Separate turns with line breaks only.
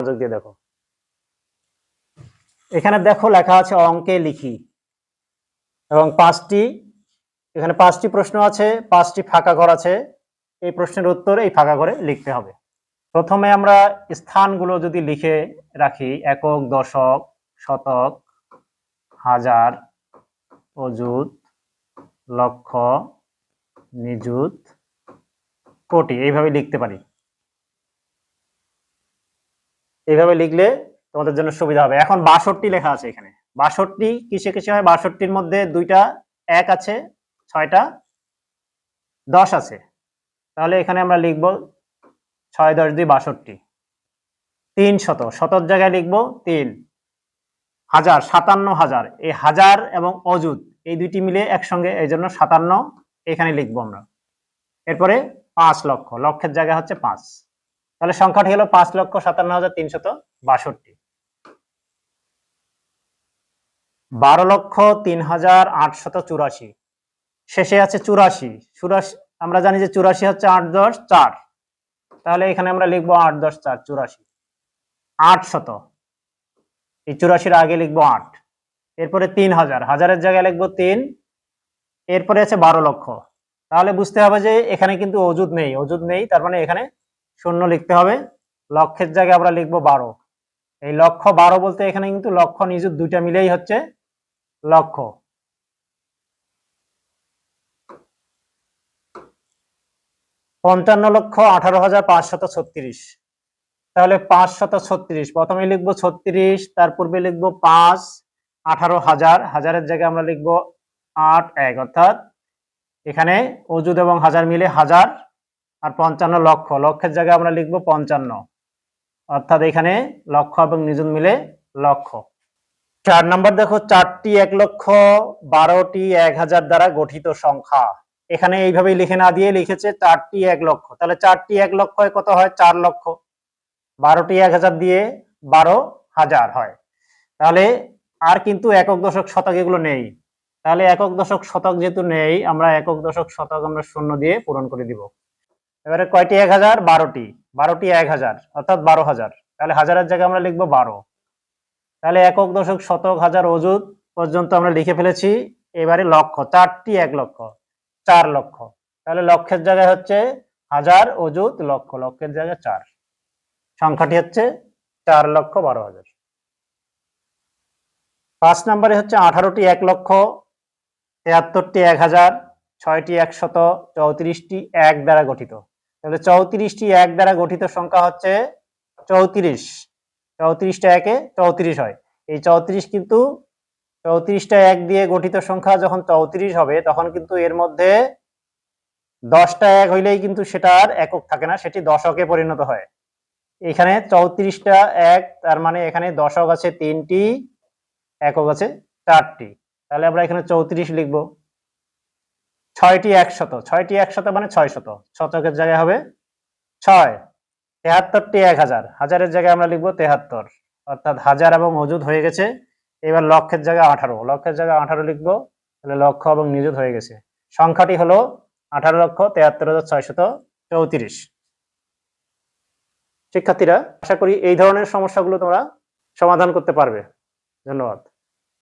মনোযোগ দিয়ে দেখো। এখানে দেখো লেখা আছে অঙ্কে লিখি। এবং পাঁচটি, এখানে পাঁচটি প্রশ্ন আছে, পাঁচটি ফাঁকা ঘর আছে। এই প্রশ্নের উত্তর এই ফাঁকা ঘরে লিখতে হবে। প্রথমে আমরা স্থানগুলো যদি লিখে রাখি, একক, দশক, শতক, হাজার, অযুত, লক্ষ, নিযুত, কোটি, এইভাবে লিখতে পারি। এইভাবে লিখলে তোমাদের জন্য সুবিধা হবে। এখন বাষট্টি লেখা আছে এখানে। বাষট্টি কিসে কিসে হয়? বাষট্টির মধ্যে দুইটা এক আছে, ছয়টা দশ আছে। তাহলে এখানে আমরা লিখব ছয় দশ দুই বাষট্টি। তিন শত। শতর জায়গায় লিখব তিন। হাজার, সাতান্ন হাজার। এই হাজার এবং অযুত, এই দুইটি মিলে একসঙ্গে এই জন্য সাতান্ন এখানে লিখব আমরা। এরপরে পাঁচ লক্ষ। লক্ষের জায়গা হচ্ছে পাঁচ। তাহলে সংখ্যাটি হলো পাঁচ লক্ষ সাতান্ন হাজার তিনশত বাষট্টি। বারো লক্ষ তিন হাজার আটশত চুরাশি। শেষে আছে চুরাশি। চুরাশি আমরা জানি যে চুরাশি হচ্ছে আট দশ চার। তাহলে এখানে আমরা লিখব আট দশ চার, চুরাশি। আট শত এই চুরাশির আগে লিখব আট। এরপরে তিন হাজার। হাজারের জায়গায় লিখব তিন। এরপরে আছে বারো লক্ষ। তাহলে বুঝতে হবে যে এখানে কিন্তু অজুদ নেই। অজুদ নেই, তার মানে এখানে শূন্য লিখতে হবে। লক্ষের জায়গায় আমরা লিখব বারো। এই লক্ষ বারো বলতে এখানে কিন্তু লক্ষ, নিযুত দুইটা মিলেই হচ্ছে লক্ষ। পঞ্চান্ন লক্ষ আঠারো হাজার পাঁচশত ছত্রিশ। তাহলে পাঁচশত ছত্রিশ। প্রথমে লিখব ছত্রিশ, তার পূর্বে লিখব পাঁচ, আঠারো হাজার। হাজারের জায়গায় আমরা লিখব আট, এক। অর্থাৎ এখানে অজুদ এবং হাজার মিলে হাজার। আর পঞ্চান্ন লক্ষ। লক্ষের জায়গায় আমরা লিখব পঞ্চান্ন। অর্থাৎ এখানে লক্ষ এবং নিযুত মিলে লক্ষ। চার নাম্বার দেখো, চারটি এক লক্ষ, বারোটি এক হাজার দ্বারা গঠিত সংখ্যা। এখানে এইভাবে লিখে না দিয়ে লিখেছে চারটি এক লক্ষ। তাহলে চারটি এক লক্ষ কত হয়? চার লক্ষ। বারোটি এক হাজার দিয়ে বারো হাজার হয়। তাহলে আর কিন্তু একক দশক শতক এগুলো নেই। তাহলে একক দশক শতক যেহেতু নেই, আমরা একক দশক শতক আমরা শূন্য দিয়ে পূরণ করে দিব। এবারে কয়টি? এক হাজার, বারোটি। বারোটি, এক হাজার, অর্থাৎ বারো হাজার। তাহলে হাজারের জায়গায় আমরা লিখব বারো। তাহলে একক, দশক, শতক, হাজার অজুত পর্যন্ত আমরা লিখে ফেলেছি। এবারে লক্ষ, চারটি, এক লক্ষ, চার লক্ষ। তাহলে লক্ষের জায়গায় হচ্ছে হাজার অজুত লক্ষ। লক্ষের জায়গায় চার। সংখ্যাটি হচ্ছে চার লক্ষ, বারো হাজার। পাঁচ নম্বরে হচ্ছে আঠারোটি, এক লক্ষ তেহাত্তরটি এক হাজার, ছয়টি, একশত, চৌত্রিশটি, এক দ্বারা গঠিত। তাহলে চৌত্রিশটি এক দ্বারা গঠিত সংখ্যা হচ্ছে চৌত্রিশ। চৌত্রিশটা একে চৌত্রিশ হয়। এই চৌত্রিশ কিন্তু, চৌত্রিশটা এক দিয়ে গঠিত সংখ্যা যখন চৌত্রিশ হবে, তখন কিন্তু এর মধ্যে দশটা এক হইলেই কিন্তু সেটা আর একক থাকে না, সেটি দশকে পরিণত হয়। এখানে চৌত্রিশটা এক, তার মানে এখানে দশক আছে তিনটি, একক আছে চারটি। তাহলে আমরা এখানে চৌত্রিশ লিখব। ছয়টি একশত ছয়টি একশত মানে ছয় শত শতকের জায়গায় হবে ছয়, তেহাত্তরটি এক হাজার। হাজারের জায়গায় আমরা লিখব তেহাত্তর। অর্থাৎ হাজার এবং মজুদ হয়ে গেছে। এবার লক্ষের জায়গায় আঠারো। লক্ষের জায়গায় আঠারো লিখব, তাহলে লক্ষ এবং নিযুত হয়ে গেছে। সংখ্যাটি হলো আঠারো লক্ষ তেহাত্তর হাজার ছয়শত চৌত্রিশ। শিক্ষার্থীরা, আশা করি এই ধরনের সমস্যাগুলো তোমরা সমাধান করতে পারবে। ধন্যবাদ।